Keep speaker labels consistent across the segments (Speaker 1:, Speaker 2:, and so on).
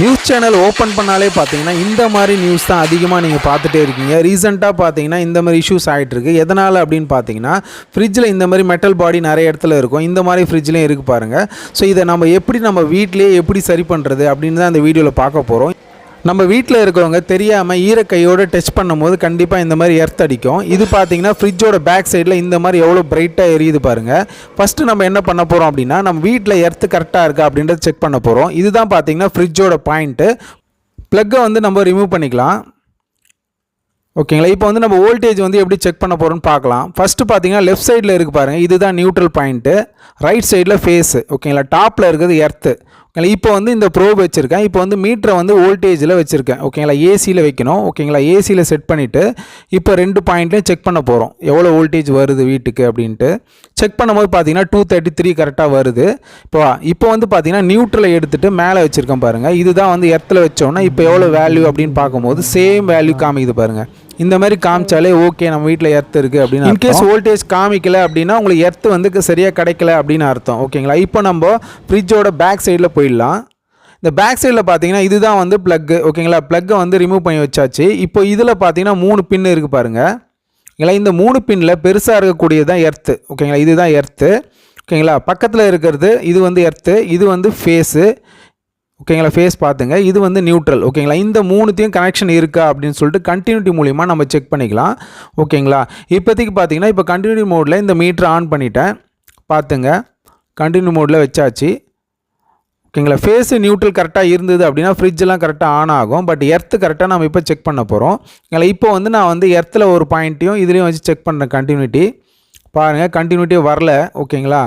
Speaker 1: News channel open பண்ணாலே பார்த்தீங்கன்னா இந்த மாதிரி நியூஸ் தான் அதிகமாக நீங்கள் பார்த்துட்டே இருக்கீங்க. ரீசெண்டாக பார்த்தீங்கன்னா இந்த மாதிரி இஷ்யூஸ் ஆகிட்டு இருக்கு. எதனால் அப்படின்னு பார்த்தீங்கன்னா ஃப்ரிட்ஜில் இந்த மாதிரி மெட்டல் பாடி நிறைய இடத்துல இருக்கும். இந்த மாதிரி ஃப்ரிட்ஜ்லேயும் இருக்குது பாருங்கள் ஸோ இதை நம்ம எப்படி நம்ம வீட்டிலேயே எப்படி சரி பண்ணுறது அப்படின்னு தான் இந்த வீடியோவில் பார்க்க போகிறோம் நம்ம வீட்டில் இருக்கிறவங்க தெரியாமல் ஈரக்கையோடு டச் பண்ணும்போது கண்டிப்பாக இந்த மாதிரி எர்த் அடிக்கும். இது பார்த்தீங்கன்னா ஃப்ரிட்ஜோட பேக் சைடில் இந்த மாதிரி எவ்வளோ பிரைட்டாக எரியுது பாருங்கள் ஃபஸ்ட்டு நம்ம என்ன பண்ண போகிறோம் அப்படின்னா நம்ம வீட்டில் எர்த்து கரெக்டாக இருக்கா அப்படின்றத செக் பண்ண போகிறோம் இதுதான் பார்த்தீங்கன்னா ஃப்ரிட்ஜோட பாயிண்ட்டு ப்ளக்கை வந்து நம்ம ரிமூவ் பண்ணிக்கலாம். ஓகேங்களா? இப்போ வந்து நம்ம வோல்டேஜ் வந்து எப்படி செக் பண்ண போகிறோம்னு பார்க்கலாம் ஃபஸ்ட்டு பார்த்தீங்கன்னா லெஃப்ட் சைடில் இருக்குது பாருங்கள் இதுதான் நியூட்ரல் பாயிண்ட்டு ரைட் சைடில் ஃபேஸு ஓகேங்களா? டாப்பில் இருக்கிறது எர்த்து ஓகேங்களா இப்போ வந்து இந்த ப்ரோப் வச்சுருக்கேன். இப்போ வந்து மீட்டரை வந்து வோல்டேஜில் வச்சுருக்கேன். ஓகேங்களா ஏசியில் வைக்கணும். ஓகேங்களா ஏசியில் செட் பண்ணிவிட்டு இப்போ ரெண்டு பாயிண்ட்லையும் செக் பண்ண போகிறோம் எவ்வளோ வோல்டேஜ் வருது வீட்டுக்கு அப்படின்ட்டு. செக் பண்ணும்போது பார்த்தீங்கன்னா டூ தேர்ட்டி த்ரீ கரெக்டாக வருது. இப்போ இப்போ வந்து பார்த்தீங்கன்னா நியூட்ரலை எடுத்துகிட்டு மேலே வச்சுருக்கேன் பாருங்கள் இதுதான் வந்து எர்த்தில் வச்சோன்னா இப்போ எவ்வளோ வேல்யூ அப்படின்னு பார்க்கும்போது சேம் வேல்யூ காமிக்குது பாருங்கள் இந்த மாதிரி காமிச்சாலே ஓகே நம்ம வீட்டில் எர்த் இருக்குது அப்படின்னு இன்கேஸ் வோல்டேஜ் காமிக்கல அப்படின்னா உங்களுக்கு எர்த் வந்து சரியாக கிடைக்கல அப்படின்னு அர்த்தம். ஓகேங்களா? இப்போ நம்ம ஃப்ரிட்ஜோட பேக் சைடில் போயிடலாம். இந்த பேக் சைடில் பார்த்தீங்கன்னா இதுதான் வந்து ப்ளக்கு ஓகேங்களா? ப்ளக்கை வந்து ரிமூவ் பண்ணி வச்சாச்சு. இப்போ இதில் பார்த்தீங்கன்னா மூணு பின் இருக்குது பாருங்கள் ஓகேங்களா? இந்த மூணு பின்னில் பெருசாக இருக்கக்கூடியது தான் எர்த்து ஓகேங்களா? இதுதான் எர்த்து ஓகேங்களா? பக்கத்தில் இருக்கிறது இது வந்து எர்த்து இது வந்து ஃபேஸு ஓகேங்களா ஃபேஸ் பார்த்துங்க. இது வந்து நியூட்ரல் ஓகேங்களா? இந்த மூணுத்தையும் கனெக்ஷன் இருக்கா அப்படின்னு சொல்லிட்டு கண்டினியூட்டி மூலிமா நம்ம செக் பண்ணிக்கலாம். ஓகேங்களா? இப்போதைக்கு பார்த்தீங்கன்னா இப்போ கண்டினியூட்டி மோடில் இந்த மீட்டர் ஆன் பண்ணிட்டேன். பார்த்துங்க. கண்டினியூ மோடில் வச்சாச்சு. ஓகேங்களா? ஃபேஸு நியூட்ரல் கரெக்டாக இருந்தது அப்படின்னா ஃப்ரிட்ஜெலாம் கரெக்டாக ஆன் ஆகும். பட் எர்த்து கரெக்டாக நம்ம இப்போ செக் பண்ண போகிறோம் ஓகேங்களா? இப்போ வந்து நான் வந்து எர்த்தில் ஒரு பாயிண்ட்டையும் இதுலேயும் வச்சு செக் பண்ணுறேன் கண்டினியூட்டி பாருங்கள் கண்டினியூட்டி வரல. ஓகேங்களா?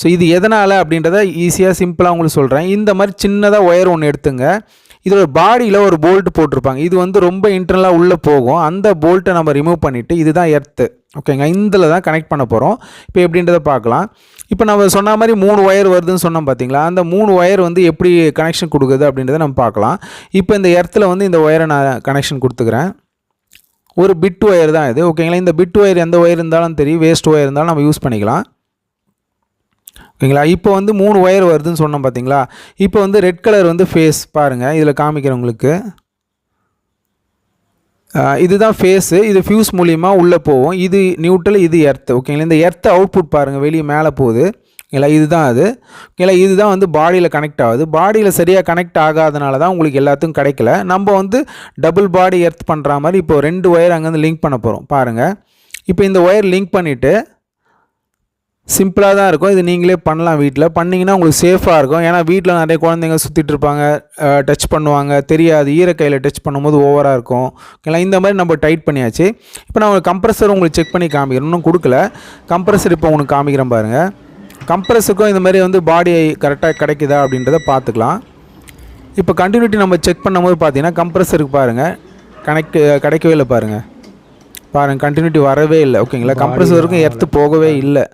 Speaker 1: ஸோ இது எதனால் அப்படின்றத ஈஸியாக சிம்பிளாக உங்களுக்கு சொல்கிறேன் இந்த மாதிரி சின்னதாக ஒயர் ஒன்று எடுத்துங்க. இதோட பாடியில் ஒரு போல்ட் போட்டிருப்பாங்க. இது வந்து ரொம்ப இன்டர்னலாக உள்ளே போகும். அந்த போல்ட்டை நம்ம ரிமூவ் பண்ணிவிட்டு இதுதான் எர்த்து ஓகேங்க இதில் தான் கனெக்ட் பண்ண போகிறோம் இப்போ எப்படின்றத பார்க்கலாம். இப்போ நம்ம சொன்ன மாதிரி மூணு ஒயர் வருதுன்னு சொன்னோம் பார்த்தீங்களா அந்த மூணு ஒயர் வந்து எப்படி கனெக்ஷன் கொடுக்குது அப்படின்றத நம்ம பார்க்கலாம். இப்போ இந்த எர்த்தில் வந்து இந்த ஒயரை நான் கனெக்ஷன் கொடுத்துக்கிறேன். ஒரு பிட் ஒயர் தான் இது. ஓகேங்களா இந்த பிட் ஒயர் எந்த ஒயர் இருந்தாலும் தெரியும் வேஸ்ட் ஒயர் இருந்தாலும் நம்ம யூஸ் பண்ணிக்கலாம். ஓகேங்களா? இப்போ வந்து மூணு ஒயர் வருதுன்னு சொன்னோம் பார்த்தீங்களா இப்போ வந்து ரெட் கலர் வந்து ஃபேஸ் பாருங்கள் இதில் காமிக்கிறவங்களுக்கு இதுதான் ஃபேஸு இது ஃபியூஸ் மூலிமா உள்ளே போகும். இது நியூட்ரல் இது எர்த்து ஓகேங்களா? இந்த எர்த்து அவுட்புட் பாருங்கள் வெளியே மேலே போகுது. ஓகேங்களா? இதுதான் அது. ஓகேங்களா? இதுதான் வந்து பாடியில் கனெக்ட் ஆகுது. பாடியில் சரியாக கனெக்ட் ஆகாதனால தான் உங்களுக்கு எல்லாத்துக்கும் கிடைக்கல. நம்ம வந்து டபுள் பாடி எர்த் பண்ணுற மாதிரி இப்போ ரெண்டு ஒயர் அங்கேருந்து லிங்க் பண்ண போகிறோம் பாருங்கள் இப்போ இந்த ஒயர் லிங்க் பண்ணிவிட்டு சிம்பிளாக தான் இருக்கும். இது நீங்களே பண்ணலாம் வீட்டில் பண்ணிங்கன்னா உங்களுக்கு சேஃபாக இருக்கும். ஏன்னா வீட்டில் நிறைய குழந்தைங்க சுற்றிட்டு இருப்பாங்க. டச் பண்ணுவாங்க. தெரியாது. ஈரக்கையில் டச் பண்ணும்போது ஓவராக இருக்கும். ஓகேங்களா? இந்த மாதிரி நம்ம டைட் பண்ணியாச்சு. இப்போ நான் உங்களுக்கு கம்ப்ரஸர் உங்களுக்கு செக் பண்ணி காமிக்கிறேன். இன்னும் கொடுக்கல. கம்ப்ரஸர் இப்போ உங்களுக்கு காமிக்கிறேன் பாருங்கள் கம்ப்ரஸருக்கும் இந்த மாதிரி வந்து பாடி கரெக்டாக கிடைக்குதா அப்படின்றத பார்த்துக்கலாம். இப்போ கண்டினியூட்டி நம்ம செக் பண்ணும்போது பார்த்தீங்கன்னா கம்ப்ரஸருக்கு பாருங்கள் கனெக்ட் கிடைக்கவே இல்லை பாருங்கள் பாருங்கள் கண்டினியூட்டி வரவே இல்லை. ஓகேங்களா? கம்ப்ரஸருக்கும் எர்த்து போகவே இல்லை.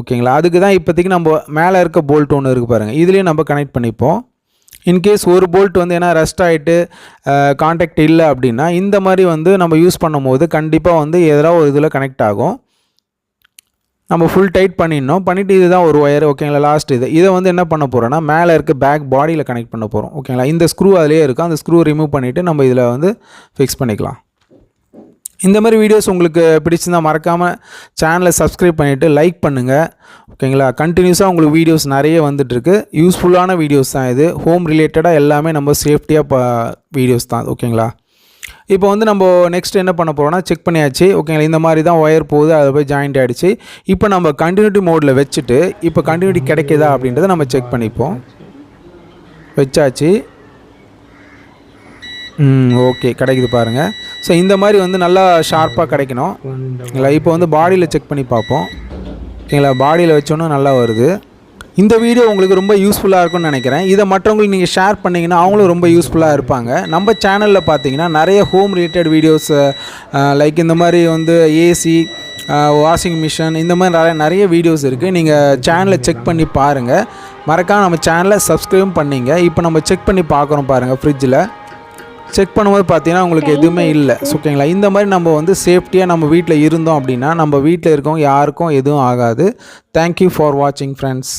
Speaker 1: ஓகேங்களா? அதுக்கு தான் இப்போதைக்கு நம்ம மேலே இருக்க போல்ட் ஒன்று இருக்குது பாருங்கள் இதுலேயும் நம்ம கனெக்ட் பண்ணிப்போம். இன்கேஸ் ஒரு போல்ட் வந்து ஏன்னா ரெஸ்ட் ஆகிட்டு காண்டாக்ட் இல்லை அப்படின்னா இந்த மாதிரி வந்து நம்ம யூஸ் பண்ணும்போது கண்டிப்பாக வந்து எதாவது ஒரு இதில் கனெக்ட் ஆகும். நம்ம ஃபுல் டைட் பண்ணிடணும். பண்ணிவிட்டு இதுதான் ஒரு ஒயர் ஓகேங்களா? லாஸ்ட் இது. இதை வந்து என்ன பண்ண போகிறோன்னா மேலே இருக்க பேக் பாடியில் கனெக்ட் பண்ண போகிறோம் ஓகேங்களா? இந்த ஸ்க்ரூ அதிலே இருக்கும். அந்த ஸ்க்ரூ ரிமூவ் பண்ணிவிட்டு நம்ம இதில் வந்து ஃபிக்ஸ் பண்ணிக்கலாம். இந்த மாதிரி வீடியோஸ் உங்களுக்கு பிடிச்சிருந்தா மறக்காமல் சேனலை சப்ஸ்கிரைப் பண்ணிவிட்டு லைக் பண்ணுங்கள் ஓகேங்களா கண்டினியூஸாக உங்களுக்கு வீடியோஸ் நிறைய வந்துட்டுருக்கு. யூஸ்ஃபுல்லான வீடியோஸ் தான் இது. ஹோம் ரிலேட்டடாக எல்லாமே நம்ம சேஃப்டியாக ப வீடியோஸ் தான். ஓகேங்களா இப்போ வந்து நம்ம நெக்ஸ்ட் என்ன பண்ண போகிறோம்னா செக் பண்ணியாச்சு. ஓகேங்களா இந்த மாதிரி தான் ஒயர் போகுது. அதில் போய் ஜாயிண்ட் ஆகிடுச்சு இப்போ நம்ம கண்டினியூட்டி மோடில் வச்சுட்டு இப்போ கண்டினியூட்டி கிடைக்குதா அப்படின்றத நம்ம செக் பண்ணிப்போம். வச்சாச்சு. ம் ஓகே கிடைக்குது பாருங்கள் ஸோ இந்த மாதிரி வந்து நல்லா ஷார்ப்பாக கிடைக்கணும். இல்லை இப்போ வந்து பாடியில் செக் பண்ணி பார்ப்போம். ஓகேங்களா பாடியில் வச்சோன்னா நல்லா வருது. இந்த வீடியோ உங்களுக்கு ரொம்ப யூஸ்ஃபுல்லாக இருக்கும்னு நினைக்கிறேன். இதை மற்றவங்களுக்கு நீங்கள் ஷேர் பண்ணிங்கன்னா அவங்களும் ரொம்ப யூஸ்ஃபுல்லாக இருப்பாங்க. நம்ம சேனலில் பார்த்தீங்கன்னா நிறைய ஹோம் ரிலேட்டட் வீடியோஸ் லைக் இந்த மாதிரி வந்து ஏசி வாஷிங் மிஷின் இந்த மாதிரி நிறைய நிறைய வீடியோஸ் இருக்குது நீங்கள் சேனலை செக் பண்ணி பாருங்கள் மறக்காம நம்ம சேனலை சப்ஸ்கிரைபும் பண்ணிங்க. இப்போ நம்ம செக் பண்ணி பார்க்குறோம் பாருங்கள் ஃப்ரிட்ஜில் செக் பண்ணும்போது பார்த்தீங்கன்னா உங்களுக்கு எதுவுமே இல்லை. ஓகேங்களா இந்த மாதிரி நம்ம வந்து சேஃப்டியாக நம்ம வீட்டில் இருந்தோம் அப்படின்னா நம்ம வீட்டில் இருக்கவங்க யாருக்கும் எதுவும் ஆகாது. தேங்க்யூ ஃபார் வாட்சிங் ஃப்ரெண்ட்ஸ்